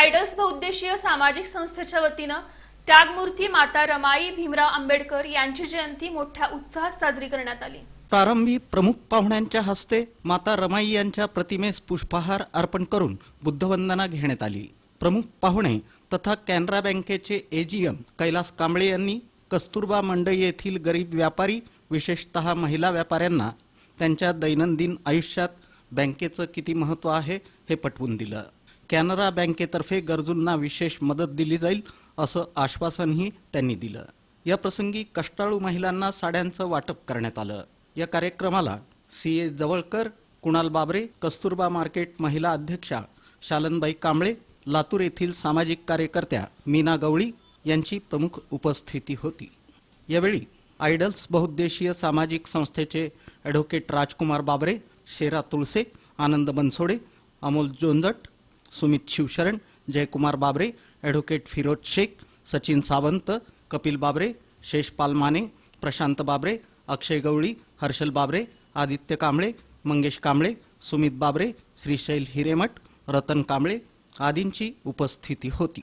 Idols बहुद्देशीय सामाजिक संस्थेच्या वतीनं त्यागमूर्ती माता रमाई भीमराव आंबेडकर यांची जयंती मोठ्या उत्साहात साजरी करण्यात आली. प्रारंभी प्रमुख पाहुण्यांच्या हस्ते माता रमाई यांच्या प्रतिमेस पुष्पहार अर्पण करून बुद्धवंदना घेण्यात आली. प्रमुख पाहुणे तथा कॅनरा बँकेचे एजीएम कैलास कांबळे यांनी कस्तुरबा मंडई येथील गरीब व्यापारी विशेषतः महिला व्यापाऱ्यांना त्यांच्या दैनंदिन आयुष्यात बँकेचं किती महत्त्व आहे हे पटवून दिलं. कॅनरा बँकेतर्फे गरजूंना विशेष मदत दिली जाईल असं आश्वासनही त्यांनी दिलं. या प्रसंगी कष्टाळू महिलांना साड्यांचं वाटप करण्यात आलं. या कार्यक्रमाला सी ए जवळकर कुणाल बाबरे कस्तुरबा मार्केट महिला अध्यक्षा शालनबाई कांबळे लातूर येथील सामाजिक कार्यकर्त्या मीना गवळी यांची प्रमुख उपस्थिती होती. यावेळी आयडल्स बहुउद्देशीय सामाजिक संस्थेचे ॲडव्होकेट राजकुमार बाबरे शेरा तुळसे आनंद बनसोडे अमोल जोंजट सुमित शिवशरण जयकुमार बाबरे ॲडव्होकेट फिरोज शेख सचिन सावंत कपिल बाबरे शेषपाल माने प्रशांत बाबरे अक्षय गवळी हर्षल बाबरे आदित्य कांबळे मंगेश कांबळे सुमित बाबरे श्रीशैल हिरेमठ रतन कांबळे आदींची उपस्थिती होती.